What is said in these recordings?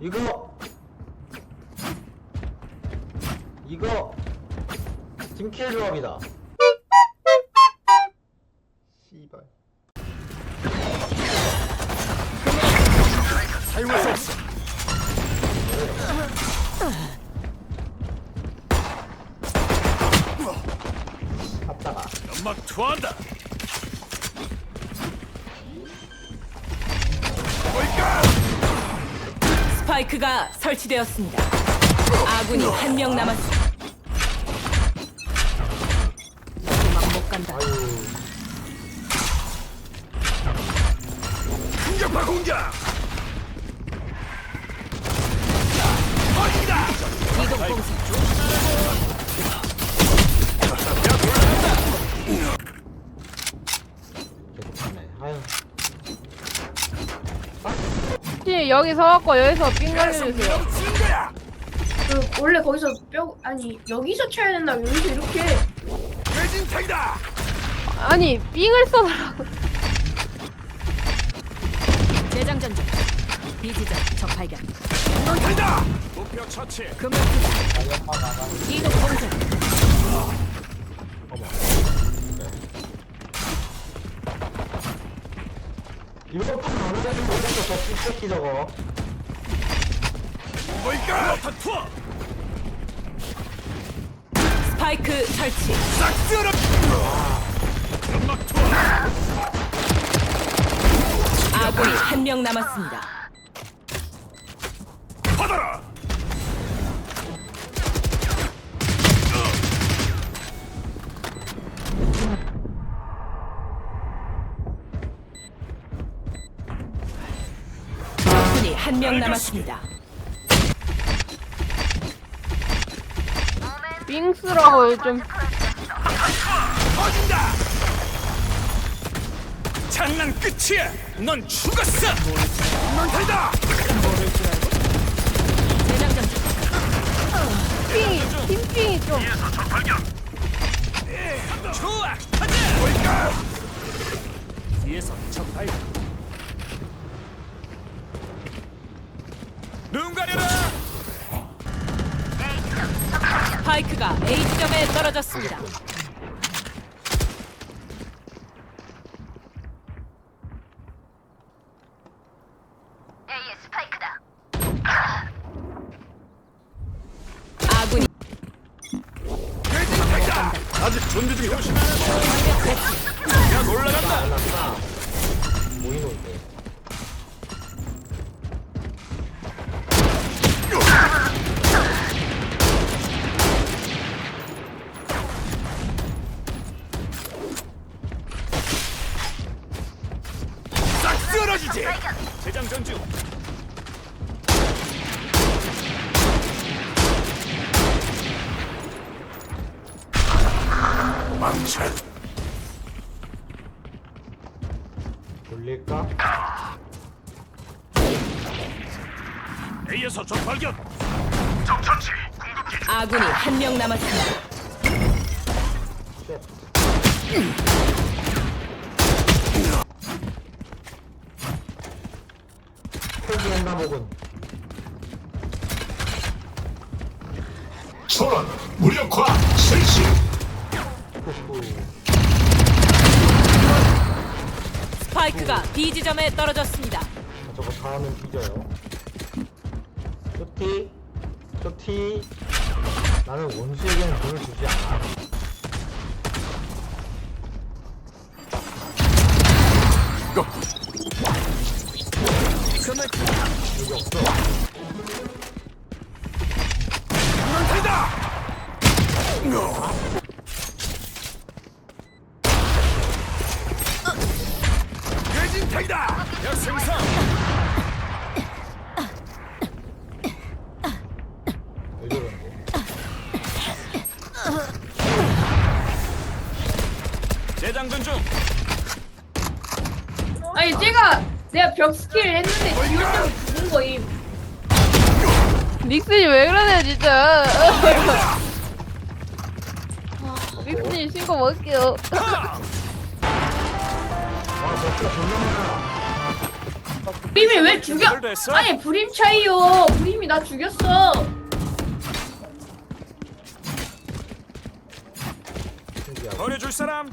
이거 이거 팀킬 조합이다 씨발 사용할 수 없어. 갔다가 연막 투하한다. 스파이크가 설치되었습니다. 아군이 한 명 남았습니다. 도망 못 간다. 공격파 공격. 여기 서갖고 여기서 삥 거야. 그 원래 거기서 뼈 아니 여기서 쳐야 된다 여기서 이렇게 대진탕이다. 아니 삥을 써달라고. 재장전 중. 비지전 적 발견. 강탄이다. 목표 처치. 금을 투자. 이동 공세. 이거 판 어느 정도 못했어 저 씹새끼 저거 뭘까? 스파이크 설치. 싹 쓸어. 아군이 한 명 남았습니다. 받아라. 아군이 한 명 남았습니다. 삥 쓰라고 좀. 터진다. 장난 끝이야. 넌 죽었어. 중. 삥이 팀삥이 좀. 좋아. 가자. 뒤에서 적발견. 눈 가려라. 스파이크가 A 지점에 떨어졌습니다. 돌릴까? A에서 적 발견. 적천치. 궁극기 중. 아군이 한 명 남았습니다. 쉣 표기 한다목은 초론 무력화 실시 후후 스파이크가 B 지점에 떨어졌습니다. 아, 저거 다 하면 뒤져요. 쇼티 쇼티 나는 원수에게는 돈을 주지 않아. 여기 없어 대진탕이다. 야 생산. 왜 저러는데 재장전 중. 아니 제가 내가 벽 스킬 했는데 지원자고 죽은 거임 닉슨이 왜 그러네 진짜. 닉슨이 신고 먹을게요. 많아. 브림이 왜 죽여? 아니 브림 차이요. 브림이 나 죽였어. 버려줄 사람.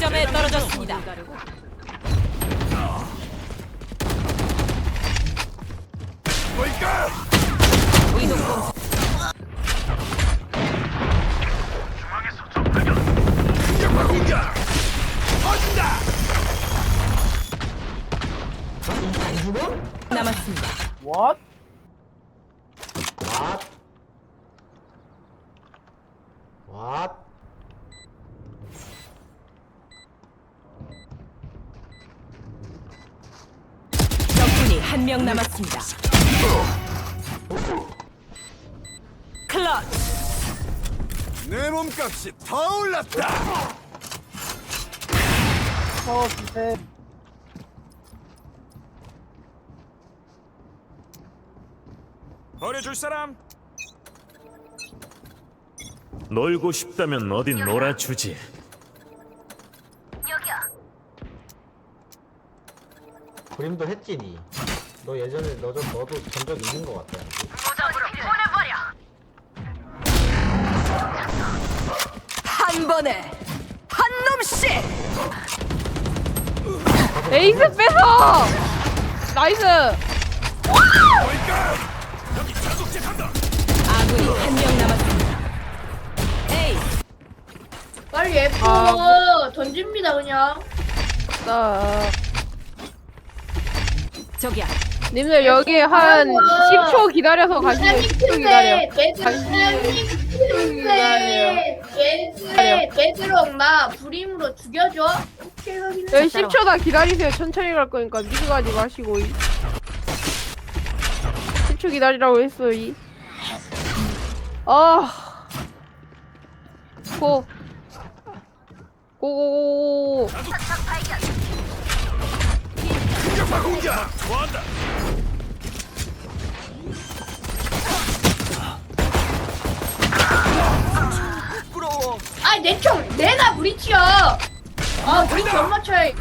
지점에 떨어졌습니다. 남았습니다. 왓? 왓? 적군이 한 명 남았습니다. 클러치. 내 몸값이 더 올랐다. 버려줄 사람. 놀고 싶다면 어딘 놀아주지. 그림도 했지 니. 너 예전에 너좀 너도 전적 있는 것 같아. 한 번에 한 놈씩. 에이스 뺏어! 나이스! 아군이 한 명 남았습니다. 에이, 빨리 F 아. 던집니다 그냥. 나 저기야. 님들 여기 한 아이고. 10초 기다려서 가시면 10초 기다려. 기다려요. 얘들 얘들랑 나 브림으로 죽여줘. 오케이 확인해. 여기 10초 다 기다리세요. 천천히 갈 거니까 미리 가지 마시고 이. 10초 기다리라고 했어 이. 아. 고. 고고고고. 부끄러워. 아니 내총 내가 브리치야. 아 브리치 얼마 차이?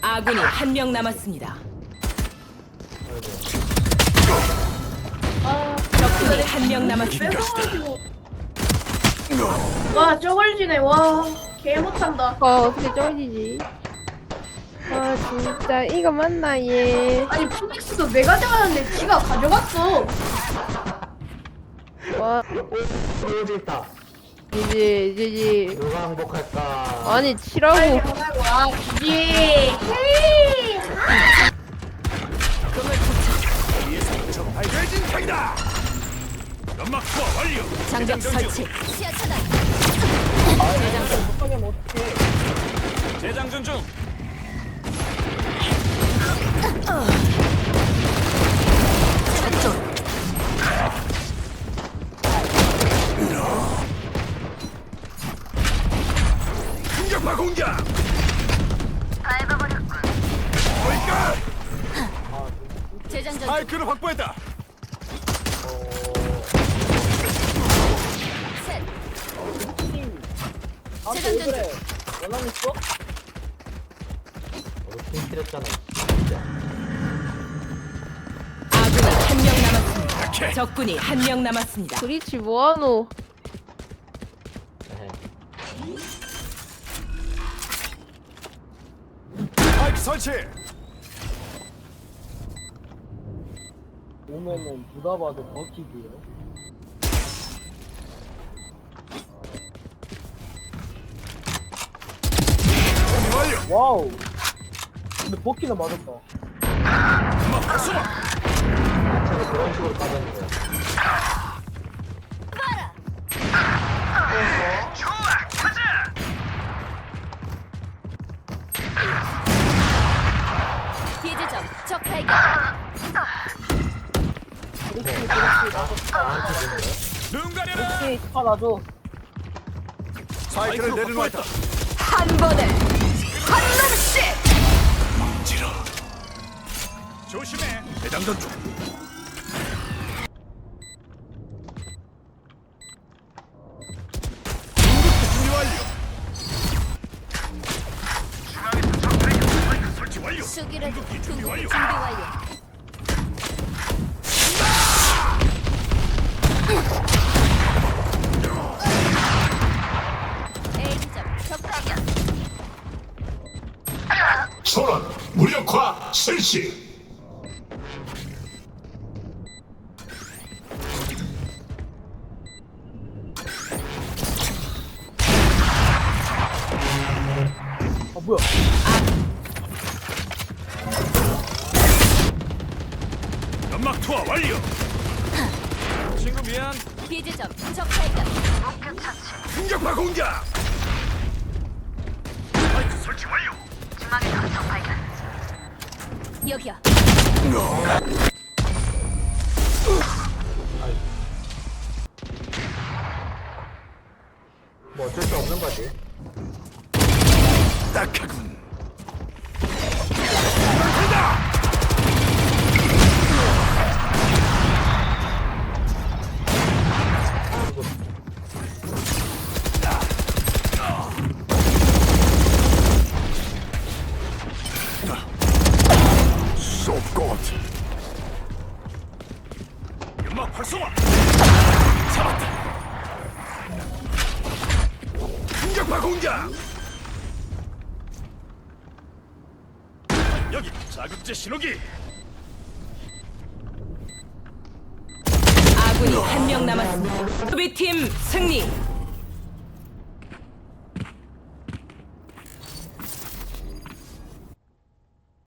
아군이 한 명 남았습니다. 아 적군이 한 명 남았습니다. 뺏어가지고. 와 저걸지네 와 개 못한다. 어 어떻게 쩔지지? 아 진짜 이거 맞나 얘. 아니 피닉스도 내가 가져가는데 지가 가져갔어. 와 오, 재밌다. 이제 이제 누가 행복할까? 아니 치라고. 아 지지. 헤이. 대진탱이다. 연막 투하 완료. 장벽 설치. 재장전 중. 공격과 공격. 뭘까? 재장전 아이크를 확보했다. 너도 팀 필요했잖아. 아군이 한 명 남았습니다. 적군이 한 명 남았습니다. 브리치 뭐하노? 아이크 설치. 오면은 누가 봐도 버키고요. 완료. 와우. 근데 버키는 맞았다. 마찬가지 그런 식으로 빠졌는 거야. 비지점 적 발견. 눈 가려라. 버키 축하나줘. 사이클을 내려놓았다. 한 번에 찌 조심해. 대장전 중. 공격 준비 완료. 설치 완료. 수기라도 준비 준비 완료. 완료. A점 적발견. 소란 무력화 실시 뭐야? 연막 투하 완료. 친구 미안. 비지점 적 발견. 공격파 공격. 스파이크 설치 완료. 여기요. 뭐 어쩔 수 없는 거지. 딱하군. 공격 여기 자극제 신호기 아군이 한 명 남았습니다. 수비팀 승리.